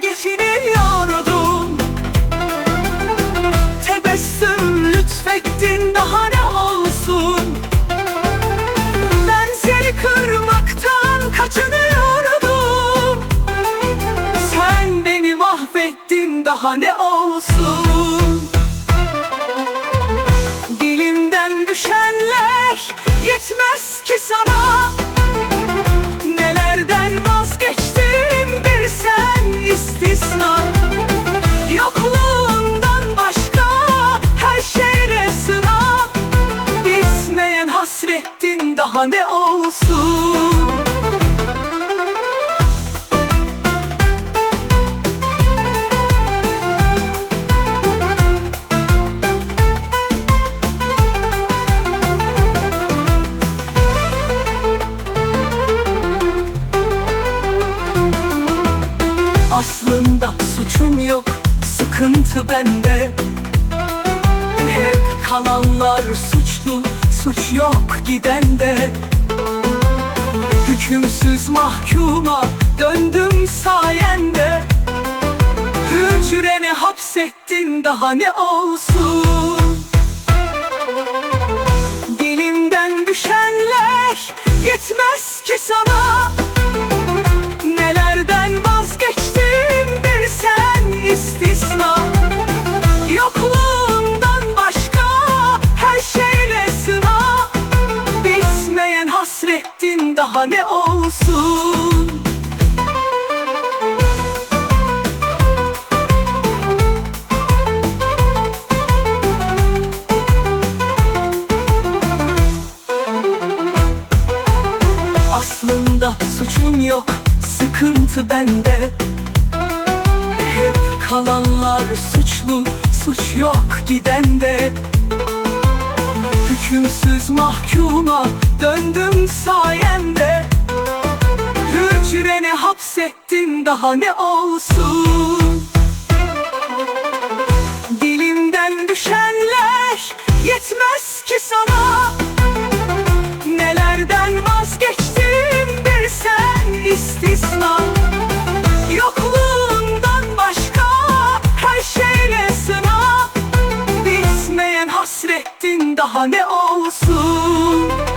geçiniyordun Tebessüm lütfettin daha ne olsun? Ben seni kırmaktan kaçınıyordum. Sen beni mahvettin daha ne olsun? Dilimden düşenler yetmez ki sana. Hasretin daha ne olsun. Aslında suçum yok, sıkıntı bende. Hep kalanlar suçlu, suç yok gidende Hükümsüz mahkuma döndüm sayende. Hücrene hapsettin daha ne olsun hasretin daha ne olsun? Aslında suçum yok, sıkıntı bende. Hep kalanlar suçlu, suç yok gidende Hükümsüz mahkuma döndüm sayende. Hücrene hapsettin daha ne olsun? Dilimden düşenler bahane olsun.